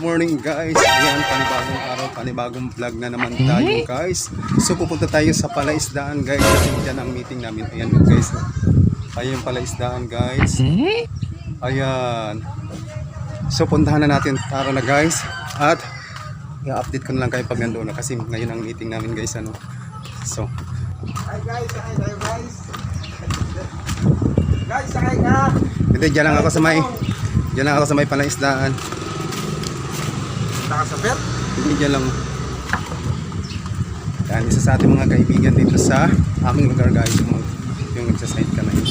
morning guys. Ayan, panibagong araw, panibagong vlog na naman tayo guys. So pupunta tayo sa palaisdaan guys. Kasi dyan ang meeting namin. Ayan guys. Ayan yung palaisdaan guys. Ayan. So puntahan na natin. Tara na guys. At i-update ko na lang kayo pag nandoon na. Kasi ngayon ang meeting namin guys. Ano. So. Hi guys, tayo guys. Guys, sakay ka. Hindi, dyan lang ako sa may. Dyan lang ako sa may palaisdaan. Punta ka sa belt. Hindi dyan lang. Yan, isa sa ating mga kaibigan dito sa aming lugar guys. Yung, yung nagsaside ka na yun.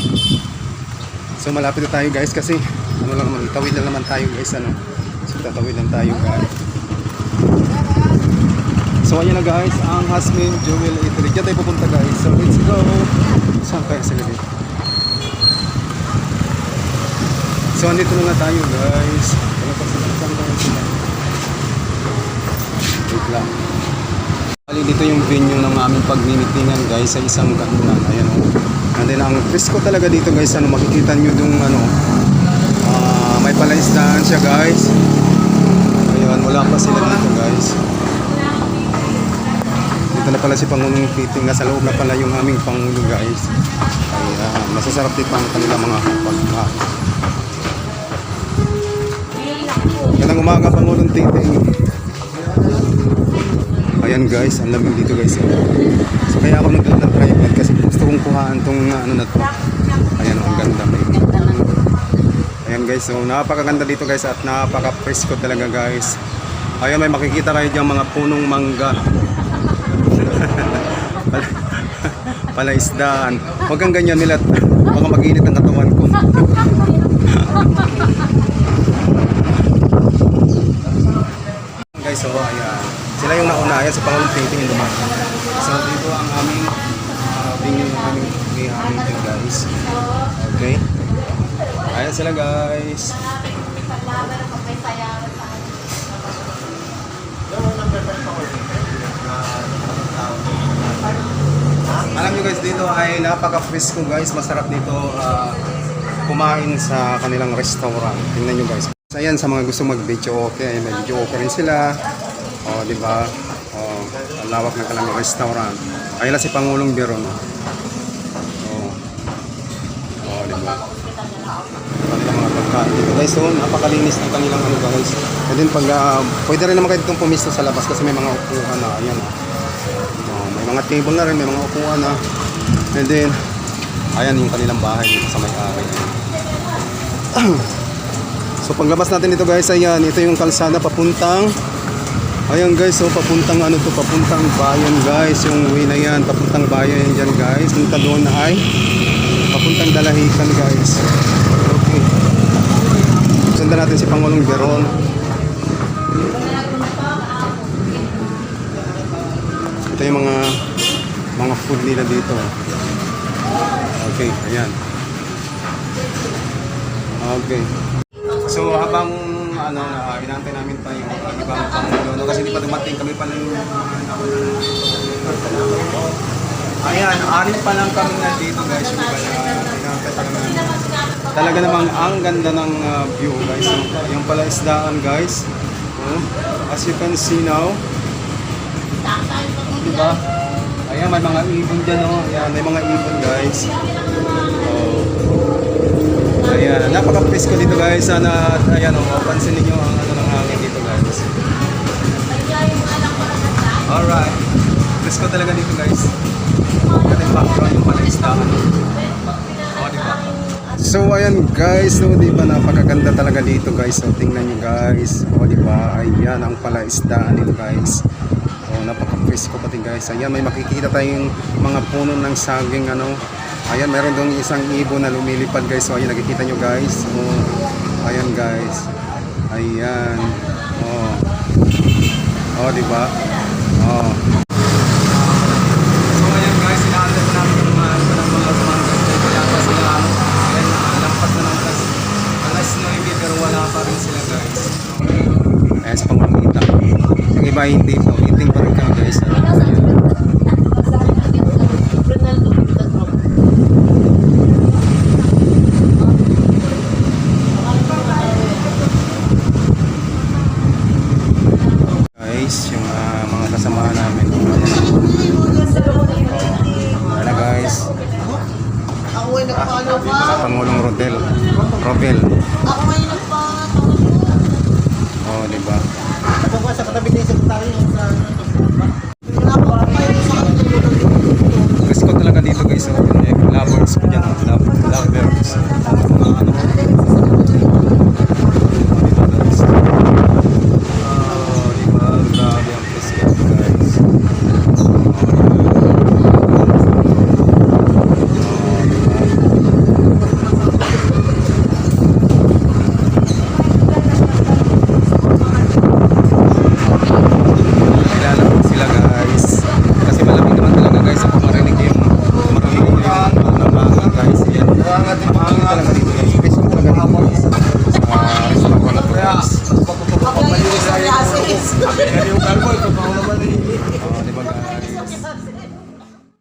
So malapit na tayo guys kasi ano lang naman, tawid lang naman tayo guys. Ano? So tatawid lang tayo guys. So ayan na guys, ang Hasmin Jewel Eatery. Diyan tayo pupunta guys. So let's go. Saan tayo sa gabi? So andito na nga tayo guys. Ano pa sila? Saan tayo sila? Wait lang. Bali dito yung venue ng aming pagmimitingan guys sa isang ganyan. Ayan o. And then ang presko talaga dito guys, ano makikita nyo yung ano, ah, may palaisdaan siya guys. Ayun, wala pa sila dito guys. Dito na pala si Pangulong Piting, nasa loob na pala yung aming Pangulo guys. Ayan, masasarap dito ang kanilang mga pagkain. Ganang umaga Pangulong Titing. Ayan guys, ang lamig dito guys. So kaya ako nagdala ng tripod kasi gusto kong kuhaan tong ano na to. Ayan, ang ganda. Ayan guys, so napakaganda dito guys at napaka-presko talaga guys. Ayan, may makikita kayo diyang mga punong mangga. Pala- Palaisdaan. Huwag kang ganyan nila. Baka mag-init ang katawan ko. Guys, so ayan. Sila yung nauna. Titing yung dumating. So dito ang aming uh, venue ng aming thing guys. Okay. Ayan sila guys. Alam nyo guys, dito ay napaka-fresco guys. Masarap dito ah, kumain sa kanilang restaurant. Tingnan nyo guys. Ayan, sa mga gusto mag-video okay, may video okay rin sila. O, di ba? Ang lawak ng kanilang restaurant. Na si Pangulong Biron. O, o di ba? Kanilang mga pagkain. Guys, so, napakalinis ng kanilang ano guys. And then, pag, ah, pwede rin naman kayo ditong pumisto sa labas kasi may mga upuhan na. Ayan. Oh, may mga table na rin, may mga upuan na. And then, ayan yung kanilang bahay dito sa may-ari. so paglabas natin dito guys, ayan, ito yung kalsada papuntang Ayan guys, so papuntang ano to, papuntang bayan guys, yung way na yan, papuntang bayan yan guys. Punta doon na ay papuntang Dalahican guys. Okay. Sundan natin si Pangulong Beron. Ito yung mga mga food nila dito. Okay, ayan. Okay. So habang ano na uh, inaantay namin pa yung ibang pangulo no, kasi hindi pa dumating kami pa lang Ayan, anim pa lang kami na dito guys yung iba na inaantay pa naman. Talaga namang ang ganda ng uh, view guys. So, yung pala isdaan guys. Oh, as you can see now, Diba? Ayan, may mga ibon dyan, oh. Ayan, may mga ibon, guys. Oh. Ayan, napaka-presko dito, guys. Sana, ayan, oh, pansin niyo ang ano ng hangin dito, guys. Alright. Presko talaga dito, guys. Kasi background yung pala isdahan. Oh, diba? So ayan guys, so di ba napakaganda talaga dito guys. So tingnan niyo guys. O di ba? Ayan ang palaisdaan dito guys. Oh, napaka-presko pati guys. Ayan, may makikita tayong mga puno ng saging ano. Ayan, meron doon isang ibon na lumilipad guys. So ayan, nakikita nyo guys. Oh, ayan guys. Ayan. Oh. Oh, di ba? Oh. So ayan guys, inaantay pa namin yung mga ng mga. Kaya pa sila, ayan, lampas na ng alas, alas 9 pero wala pa rin sila guys. Ayan sa pangungita. Yung iba hindi po, hindi pa rin Ah, guys yung uh, mga kasama namin. Ayan na guys. Ah, dito sa Pangulong Rodel Rodel oh di diba ako sa katabi ng sekretaryo sa